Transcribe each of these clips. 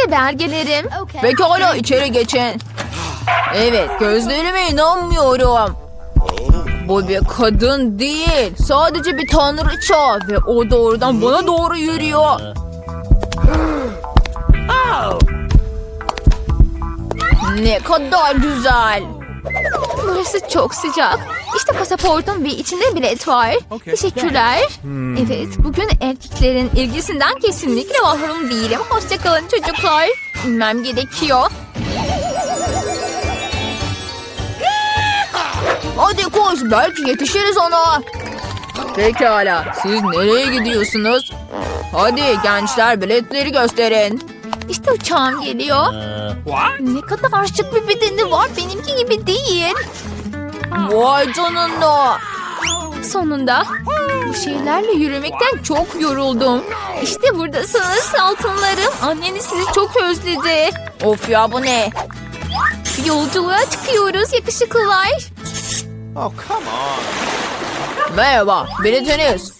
İşte belgelerim. Pekala içeri geçin. Evet gözlerime inanmıyorum. Bu bir kadın değil. Sadece bir tanrıça ve o doğrudan bana doğru yürüyor. Ne kadar güzel. Burası çok sıcak. İşte pasaportum ve içinde bilet var. Teşekkürler. Evet, bugün erkeklerin ilgisinden kesinlikle mahrum değilim. Hoşçakalın çocuklar. İnmem gerekiyor. Hadi koş belki yetişiriz ona. Pekala siz nereye gidiyorsunuz? Hadi gençler biletleri gösterin. İşte uçağım geliyor. Ne kadar şık bir bedeni var. Benimki gibi değil. Vay canına. Sonunda bu şeylerle yürümekten çok yoruldum. İşte buradasınız altınlarım. Anneniz sizi çok özledi. Of ya bu ne? Yolculuğa çıkıyoruz yakışıklılar. Oh, come on. Merhaba biletiniz.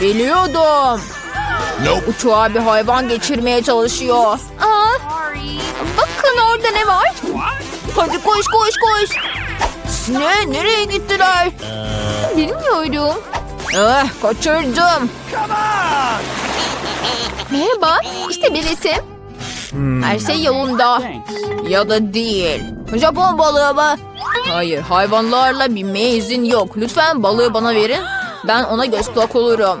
Biliyordum. Uçağa bir hayvan geçirmeye çalışıyor. Aa, bakın orada ne var? Hadi koş koş koş. Ne? Nereye gittiler? Bilmiyorum. Eh, kaçırdım. Merhaba, işte biletim. Her şey yolunda. Ya da değil. Japon balığı mı? Hayır, hayvanlarla binmeye izin yok. Lütfen balığı bana verin. Ben ona göz kulak olurum.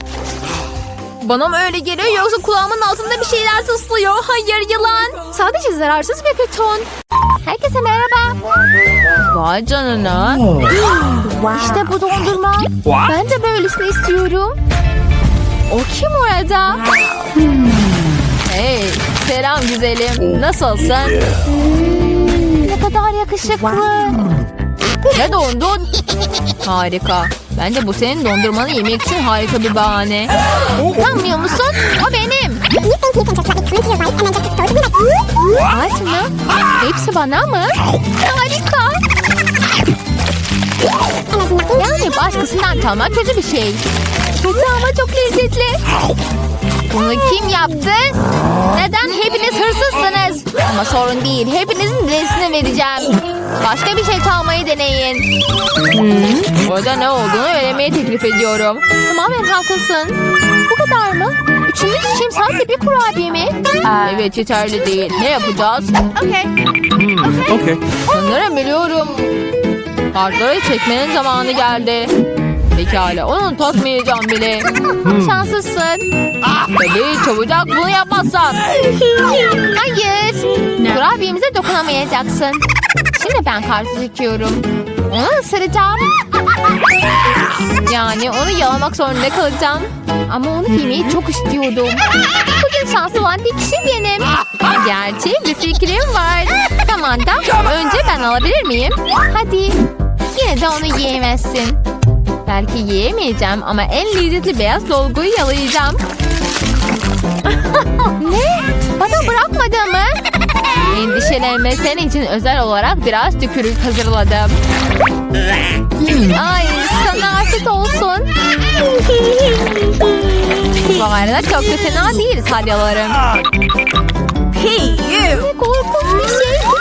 Bana mı öyle geliyor yoksa kulağımın altında bir şeyler tıslıyor? Hayır yılan. Sadece zararsız bir beton. Herkese merhaba. Vay canına. İşte bu dondurma. Ben de böylesini istiyorum. O kim orada? Hey selam güzelim. Nasılsın? Ne kadar yakışıklı. Ne dondun? Harika. Bence bu senin dondurmanı yemek için harika bir bahane. Utanmıyor musun? O benim. Aç mı? Hepsi bana mı? Harika. Yani başkasından çalmak kötü bir şey. Kötü ama çok lezzetli. Bunu kim yaptı? Neden hepiniz hırsızsınız? Ama sorun değil. Hepinizin resmini vereceğim. Başka bir şey çalmayı deneyin. Orada ne olduğunu öğrenmeyi teklif ediyorum. Tamamen haklısın. Bu kadar mı? Üçümüz için sadece bir kurabiye mi? Evet yeterli değil. Ne yapacağız? Okay. Okay. Sanırım biliyorum. Kartları çekmenin zamanı geldi. Pekala onu takmayacağım bile. Şanslısın. Tabii çabucak bunu yapmazsan. Hayır. Kurabiyemize dokunamayacaksın. Şimdi ben kartı çekiyorum. Onu ısıracağım. Yani onu yalamak zorunda kalacağım. Ama onu yemeyi çok istiyordum. Bugün şanslı olan bir kişi benim. Gerçi bir fikrim var. Tamam da önce ben alabilir miyim? Hadi. Yine de onu yiyemezsin. Belki yiyemeyeceğim ama en lezzetli beyaz dolguyu yalayacağım. ne? Bana bırakmadı mı? Endişelenme senin için özel olarak biraz tükürük hazırladım. Ay sana afiyet olsun. Bu arada çok da fena değil salyalarım. Hey you. Ne korkunç bir şey.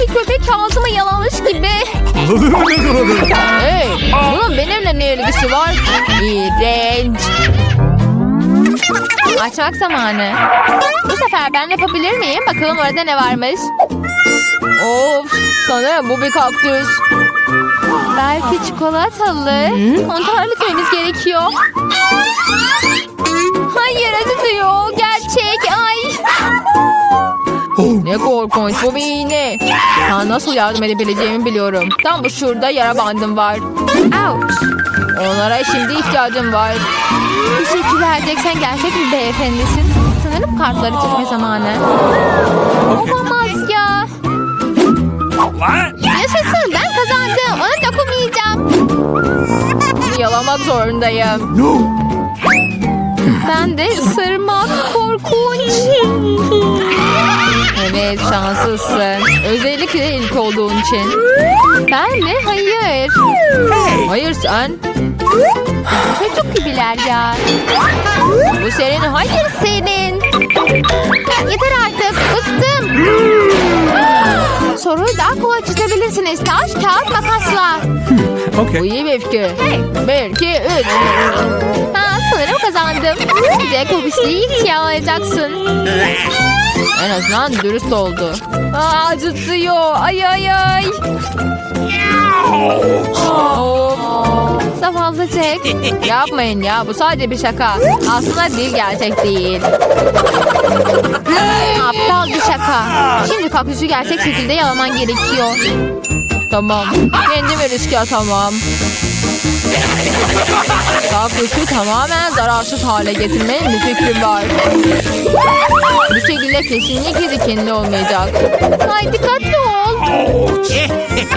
Bir köpek ağzıma yalamış gibi. Hey bunun benimle ne ilgisi var? İğrenç. Açmak zamanı. Bu sefer ben yapabilir miyim? Bakalım orada ne varmış. Of sanırım bu bir kaktüs. Belki çikolatalı. Kontrol etmemiz gerekiyor. Hayır acıtıyor. Gerçek. Ne korkunç bu bir iğne. Sana nasıl yardım edebileceğimi biliyorum. Tam bu şurada yara bandım var. Ouch. Onlara şimdi ihtiyacım var. Teşekkürler Jack. Sen gerçek bir beyefendisin. Sanırım kartları çekme zamanı. Olamaz ya. What? Yaşasın ben kazandım. Ona dokunmayacağım. Yalamak zorundayım. Ben de ısırmak korkunç. Evet şanslısın. Özellikle ilk olduğun için. Ben mi? Hayır. Hayır sen. Çocuk gibiler ya. Bu senin hayır. Senin. Yeter artık. Bıktım. Soruyu daha kolay çözebilirsiniz. Taş, kağıt, makasla. Bu Okay. iyi bir fikir. Bir, iki, üç. Ha, sanırım kazandım. O pisliği ikiye alacaksın. En azından dürüst oldu. Aa, acıtıyor. Ay ay ay. Of. Zavallı Jack. Yapmayın ya bu sadece bir şaka. Aslında bir gerçek değil. Aptal bir şaka. Şimdi kaktüsü gerçek şekilde yalaman gerekiyor. Tamam. Kendimi riske atamam. Kaktüsü tamamen zararsız hale getirmenin bir fikrim var. Bu şekilde kesinlikle dikenli olmayacak. Ay dikkatli ol.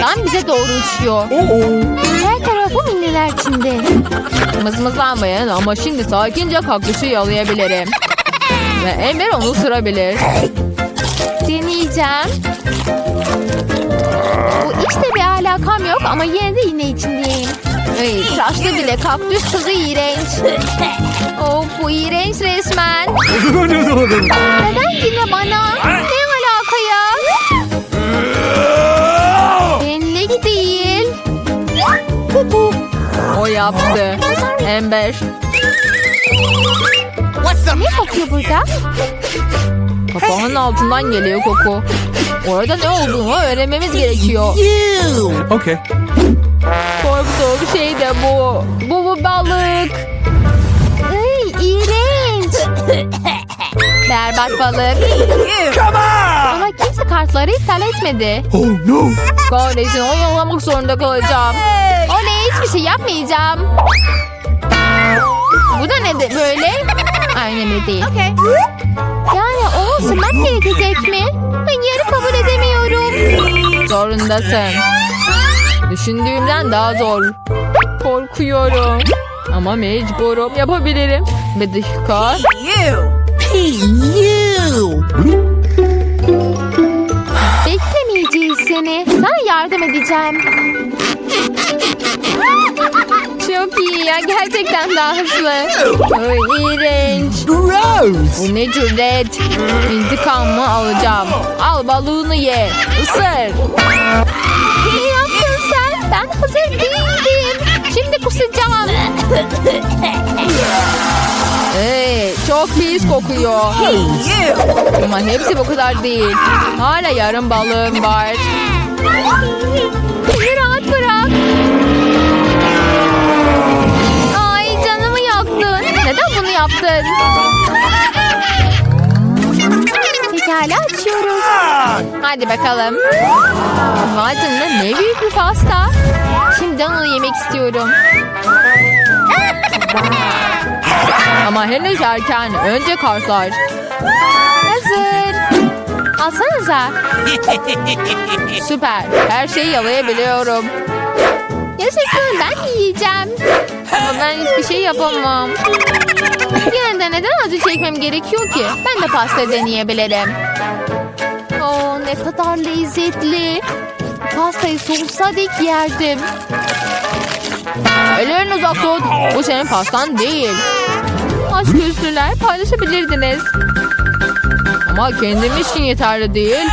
Tam bize doğru uçuyor. Her tarafı minneler içinde. Mızmızlanmayın ama şimdi sakince kaktüsü yalayabilirim. Ve Ember onu ısırabilir. Deneyeceğim. Bu işte bir alakam yok ama yine de yine içindeyim. Ay, Tıraşlı bile kaktüs tadı iğrenç. Of bu iğrenç resmen. Neden yine bana? Ne alaka ya? Benlik değil. o yaptı. Ember. Ne kokuyor burada? Kapağın altından geliyor koku. Orada ne olduğunu öğrenmemiz gerekiyor. Okay. Korktuğum şey de bu. Bu bu balık. Ay iğrenç. Berbat balık. Ama kimse kartları iptal etmedi. Oh no. Kahretsin oyalamak zorunda kalacağım. Oley hiçbir şey yapmayacağım. Bu da ne böyle? Ay önemli değil. Yani ısırmak gerekecek mi? Hayır kabul edemiyorum. Zorundasın. Düşündüğümden daha zor. Korkuyorum. Ama mecburum. Yapabilirim. Bir dakika. Beklemeyeceğiz seni. Sana yardım edeceğim. Çok iyi ya. Gerçekten daha hızlı. Ay, iğrenç. Gross. Bu ne cüret. İntikamımı alacağım. Al balığını ye. Isır. Ne yaptın sen? Ben hazır değildim. Şimdi kusacağım. Ee, çok pis kokuyor. Ama hepsi bu kadar değil. Hala yarım balığım var. Beni rahat bırak. Neden bunu yaptın? Pekala açıyoruz. Hadi bakalım. Vay canına ne büyük bir pasta. Şimdi onu yemek istiyorum. Ama henüz erken. Önce kartlar. Hazır. Alsanıza. Süper. Her şeyi yalayabiliyorum. Yaşasın ben yiyeceğim. Ama ben hiçbir şey yapamam. Yine de neden acı çekmem gerekiyor ki? Ben de pasta deneyebilirim. Oo ne kadar lezzetli. Pastayı sonsuza dek yerdim. Ellerini uzak tut. Bu senin pastan değil. Aşk üstüler paylaşabilirdiniz. Ama kendim için yeterli değil.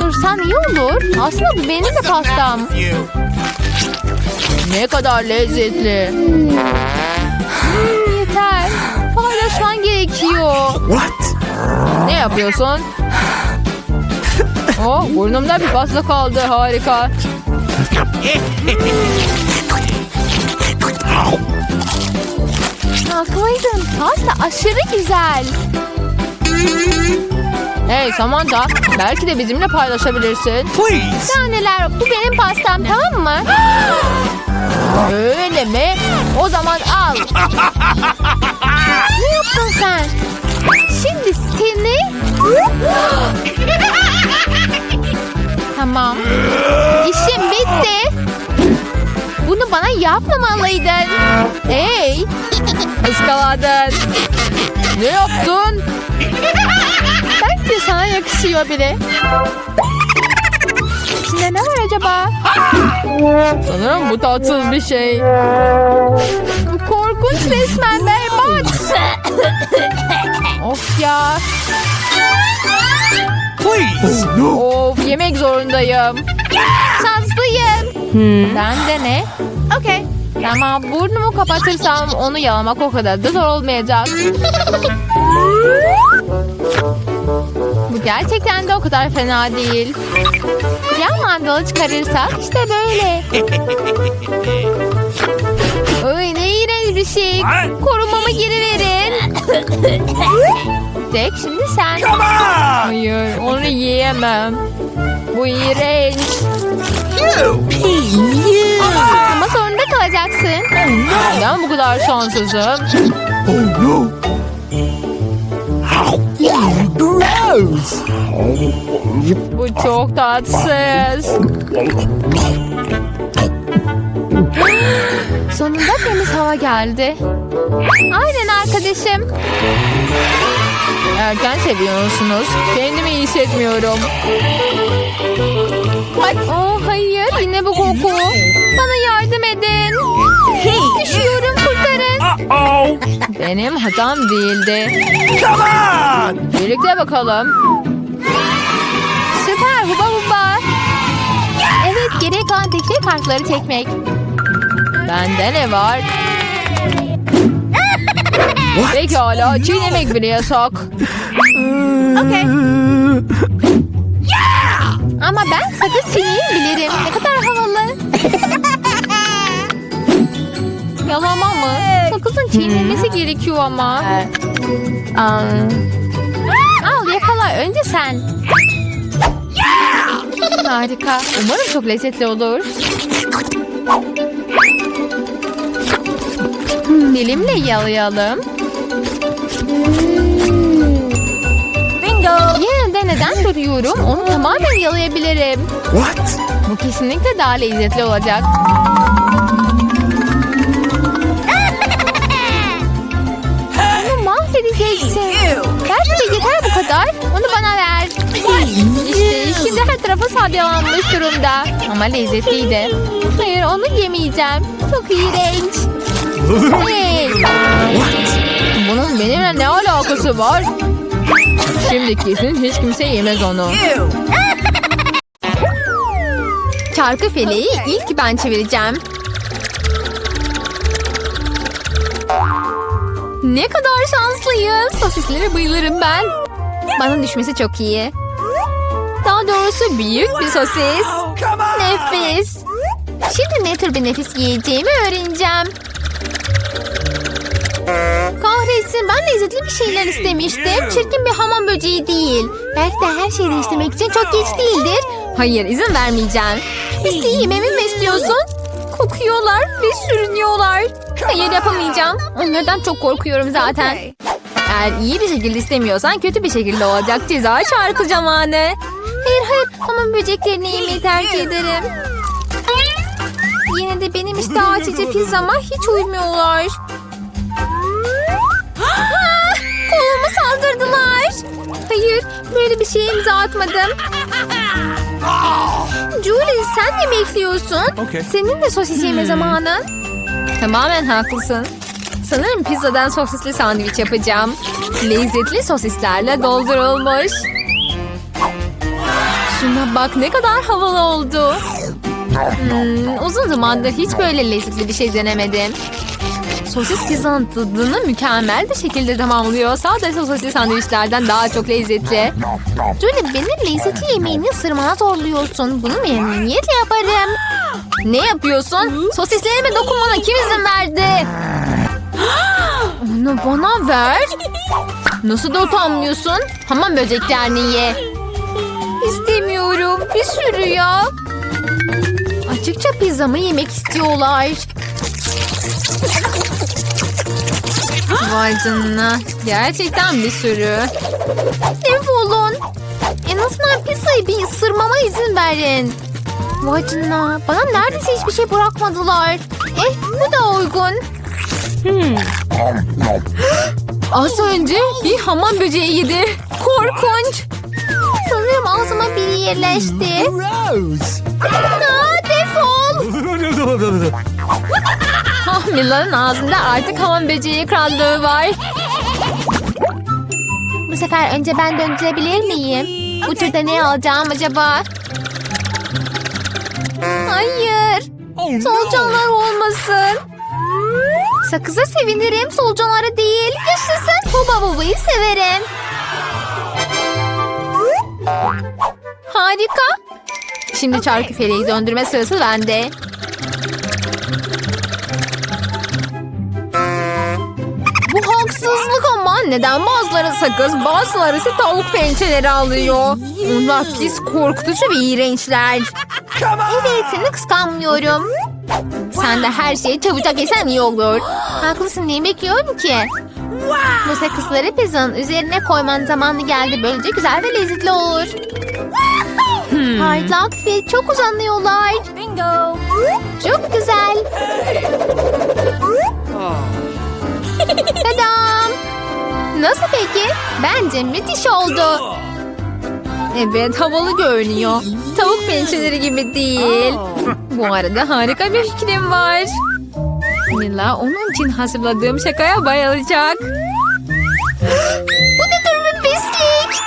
Dursan iyi olur. Aslında bu benim de pastam. Ne kadar lezzetli. Yeter. Paylaşman gerekiyor. What? Ne yapıyorsun? Oh, burnumda bir pasta kaldı. Harika. Haklıydın. Pasta aşırı güzel. Hey Samantha, belki de bizimle paylaşabilirsin. Please. Taneler bu benim pastam tamam mı? Öyle mi? O zaman al. Ne yaptın sen? Şimdi seni... tamam. İşim bitti. Bunu bana yapmamalıydın. Hey! Iskaladın. Ne yaptın? De sana yakın öksüyor biri. İçinde ne var acaba? Sanırım bu tatsız bir şey. Korkunç resmen berbat. of ya. Please. Oh, no. Of yemek zorundayım. Şanslıyım. Ben de ne? Okey. Ama burnumu kapatırsam onu yalamak o kadar da zor olmayacak. Gerçekten de o kadar fena değil. Yan mandalı çıkarırsak işte böyle. Ay ne iğrenç bir şey. Korumamı geri verin. Jack şimdi sen. Come on. Hayır onu yiyemem. Bu iğrenç. Ama zorunda kalacaksın. Neden bu kadar şanssızım? Oh no. Bu çok tatsız. Sonunda temiz hava geldi. Aynen arkadaşım. Erken seviyorsunuz. Kendimi iyi hissetmiyorum. Oh hayır yine bu koku. Oh. Benim hatam değildi. Come on. Birlikte bakalım. Süper huba huba. Evet geriye kalan tek şey kartları çekmek. Bende ne var? Pekala çiğnemek bile yasak. Okey. Ama ben sakız çiğneyi bilirim. Ne kadar havalı. Yalama mı? Sakızın çiğnenmesi gerekiyor ama. Aa, Al yakala önce sen. harika. Umarım çok lezzetli olur. Dilimle yalayalım. Bingo. Yine de neden duruyorum? Onu tamamen yalayabilirim. What? Bu kesinlikle daha lezzetli olacak. İşte şimdi her tarafı salyalanmış durumda. Ama lezzetliydi. Hayır onu yemeyeceğim. Çok iğrenç. Hey! Bunun benimle ne alakası var? Şimdi kesin hiç kimse yemez onu. Çarkı feleği ilk ben çevireceğim. Ne kadar şanslıyım. Sosislere bayılırım ben. Bana düşmesi çok iyi. Daha doğrusu büyük bir sosis. Nefis. Şimdi ne tür bir nefis yiyeceğimi öğreneceğim. Kahretsin ben lezzetli bir şeyler istemiştim. Çirkin bir hamam böceği değil. Belki de her şeyi değiştirmek için çok geç değildir. Hayır izin vermeyeceğim. Pisliği yememi mi istiyorsun? Kokuyorlar ve sürünüyorlar. Hayır yapamayacağım. Onlardan çok korkuyorum zaten. Eğer iyi bir şekilde istemiyorsan kötü bir şekilde olacak ceza çarkı zamanı. Hayır hayır hamam böceklerini yemeyi tercih ederim. Yine de benim işte açıcı pizzama hiç uymuyorlar. Ah, Koluma saldırdılar. Hayır böyle bir şeye imza atmadım. Julie sen ne bekliyorsun? Okey. Senin de sosis yeme zamanın. Tamamen haklısın. Sanırım pizzadan sosisli sandviç yapacağım. Lezzetli sosislerle doldurulmuş. Şuna bak ne kadar havalı oldu. Hmm, uzun zamandır hiç böyle lezzetli bir şey denemedim. Sosis pizzanın tadını mükemmel bir şekilde tamamlıyor. Sadece sosisli sandviçlerden daha çok lezzetli. Julie benim lezzetli yemeğini ısırmana zorluyorsun. Bunu memnuniyetle yaparım. Ne yapıyorsun? Sosislerime dokunmana kim izin verdi? Onu bana ver. Nasıl da utanmıyorsun? Hamam böceklerini ye. İstemiyorum. Bir sürü ya. Açıkça pizzamı yemek istiyorlar. Vay canına. Gerçekten bir sürü. Defolun. En azından pizzayı bir ısırmama izin verin. Vay canına. Bana neredeyse hiçbir şey bırakmadılar. Eh bu da uygun. Az önce bir hamam böceği yedi. Korkunç. Yerleşti. Gross. Aa, defol. Ah, Mila'nın ağzında artık hamam böceği krallığı var. Bu sefer önce ben döndürebilir miyim? Bu turda ne alacağım acaba? Hayır. Oh. Solucanlar olmasın. Sakıza sevinirim, solucanlara değil. Yaşasın. Huba bubayı severim. Harika. Şimdi çarkı feleği döndürme sırası bende. Bu haksızlık ama neden bazıları sakız bazıları ise tavuk pençeleri alıyor. Onlar pis korkutucu ve iğrençler. Evet, seni kıskanmıyorum. Sen de her şeyi çabucak yesen iyi olur. Haklısın, neyi bekliyorum ki? Bu sakızları pizzanın üzerine koyman zamanı geldi. Böylece güzel ve lezzetli olur. Hmm. Parlak ve çok uzanıyorlar. Bingo. Çok güzel. Tadam. Nasıl peki? Bence müthiş oldu. Evet havalı görünüyor. Tavuk pençeleri gibi değil. Bu arada harika bir fikrim var. Mila onun için hazırladığım şakaya bayılacak. Bu ne tür bir pislik?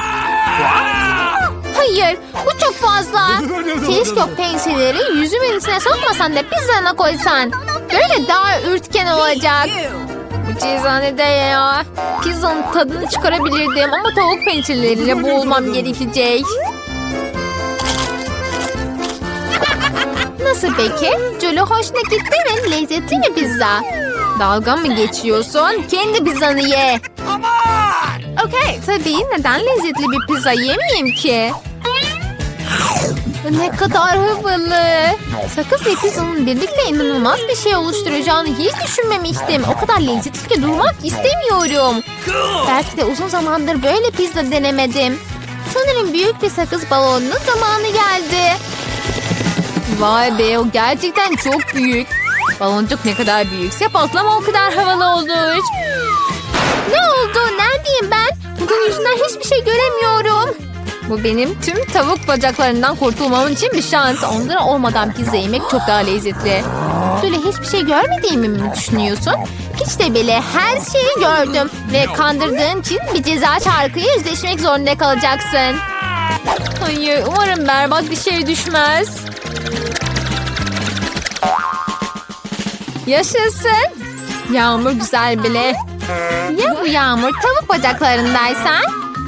Hayır, bu çok fazla. Keşke o penseleri yüzümün içine sokmasan da pizzana koysan. Böyle daha ürtken olacak. Bu cezanede ya. Pizzanın tadını çıkarabilirdim ama tavuk pençeleriyle boğulmam gerekecek. Nasıl peki? Jolly hoşuna gitti mi? Lezzetli mi pizza? Dalga mı geçiyorsun? Kendi pizzanı ye. Okey tabii neden lezzetli bir pizza yemeyeyim ki? Ne kadar havalı. Sakız ve pizzanın birlikte inanılmaz bir şey oluşturacağını hiç düşünmemiştim. O kadar lezzetli ki durmak istemiyorum. Belki de uzun zamandır böyle pizza denemedim. Sanırım büyük bir sakız balonunun zamanı geldi. Vay be o gerçekten çok büyük. Baloncuk ne kadar büyükse patlama o kadar havalı olur. Ne oldu? Neredeyim ben? Bugün yüzünden hiçbir şey göremiyorum. Bu benim tüm tavuk bacaklarından kurtulmam için bir şans. Onları olmadan pizza yemek çok daha lezzetli. Böyle hiçbir şey görmediğimi mi düşünüyorsun? Hiç de bile her şeyi gördüm. Ve kandırdığın için bir ceza şarkıyı yüzleşmek zorunda kalacaksın. Hayır umarım berbat bir şey düşmez. Yaşasın. Yağmur güzel bile. Ya bu yağmur tavuk bacaklarındaysan?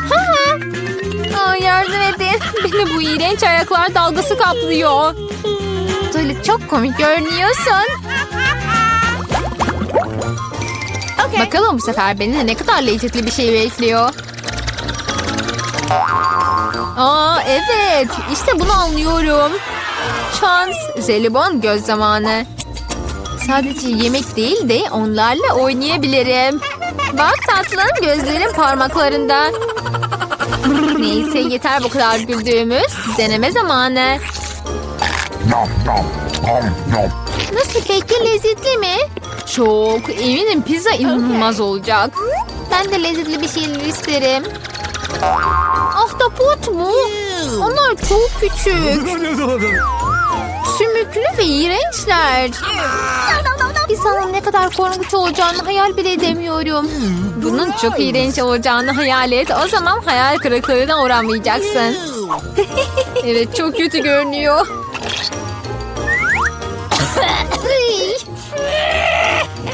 Ha ha. Aa, yardım edin. Beni bu iğrenç ayaklar dalgası kaplıyor. Böyle çok komik görünüyorsun. Bakalım bu sefer beni ne kadar lezzetli bir şey bekliyor. Aa evet işte bunu anlıyorum. Şans, zelibon göz zamanı. Sadece yemek değil de onlarla oynayabilirim. Bak tatlım gözlerim parmaklarında. Neyse yeter bu kadar güldüğümüz. Deneme zamanı. Nasıl peki lezzetli mi? Çok eminim pizza inanılmaz olacak. Ben de lezzetli bir şeyler isterim. Ahtapot mu? Onlar çok küçük. Sümüklü ve iğrençler. Pizzanın ne kadar korkunç olacağını hayal bile edemiyorum. Bunun çok iğrenç olacağını hayal et. O zaman hayal kırıklığına uğramayacaksın. evet çok kötü görünüyor.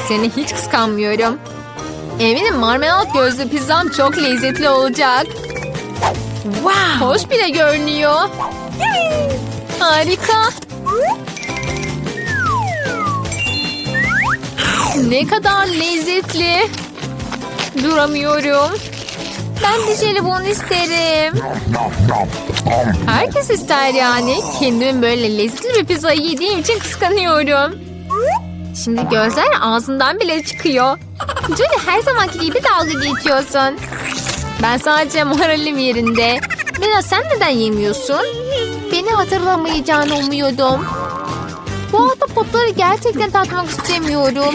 Seni hiç kıskanmıyorum. Eminim marmelat gözlü pizzam çok lezzetli olacak. Wow. Hoş bile görünüyor. Harika. Ne kadar lezzetli. Duramıyorum. Ben de jelibon isterim. Herkes ister yani. Kendim böyle lezzetli bir pizza yediğim için kıskanıyorum. Şimdi gözler ağzından bile çıkıyor. Julie her zamanki gibi dalga geçiyorsun. Ben sadece moralim yerinde. Mira sen neden yemiyorsun? Beni hatırlamayacağını umuyordum. Bu ahtapotları gerçekten tatmak istemiyorum.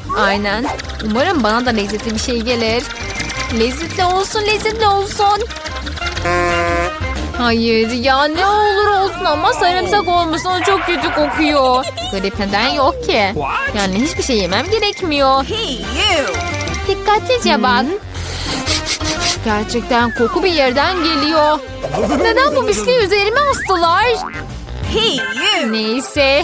Aynen. Umarım bana da lezzetli bir şey gelir. Lezzetli olsun, lezzetli olsun. Hayır ya ne olur olsun ama sarımsak olmasın o çok kötü kokuyor. Garip neden yok ki? Yani hiçbir şey yemem gerekmiyor. Dikkatlice bak. Gerçekten koku bir yerden geliyor. Neden bu pisliği üzerime astılar? Neyse.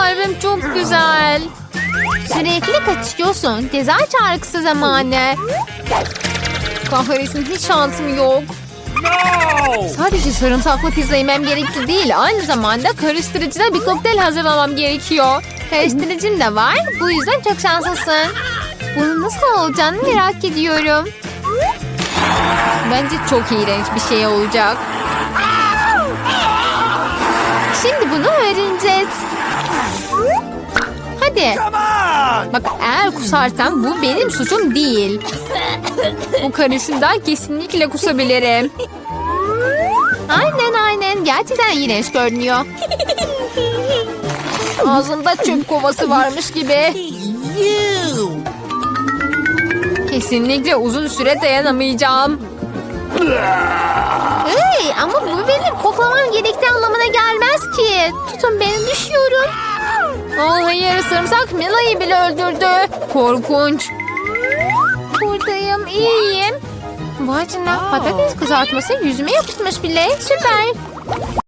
Kalbim çok güzel. Sürekli kaçıyorsun. Ceza çağrısı zamanı. Kahretsin hiç şansım yok. Sadece sarımsaklı pizza yemem gerekli değil. Aynı zamanda karıştırıcıda bir kokteyl hazırlamam gerekiyor. Karıştırıcım da var. Bu yüzden çok şanslısın. Bunun nasıl olacağını merak ediyorum. Bence çok iğrenç bir şey olacak. Şimdi bunu öğreneceğiz. Hadi. Bak eğer kusarsam bu benim suçum değil. Bu karışımdan kesinlikle kusabilirim. Aynen aynen. Gerçekten iğrenç görünüyor. Ağzında çöp kovası varmış gibi. Kesinlikle uzun süre dayanamayacağım. Hey, ama bu benim koklamam gerektiği anlamına gelmez ki. Tutun beni düşüyorum. Oh hayır sarımsak Mila'yı bile öldürdü. Korkunç. Buradayım iyiyim. Vay canına patates kızartması yüzüme yapışmış bile. Süper.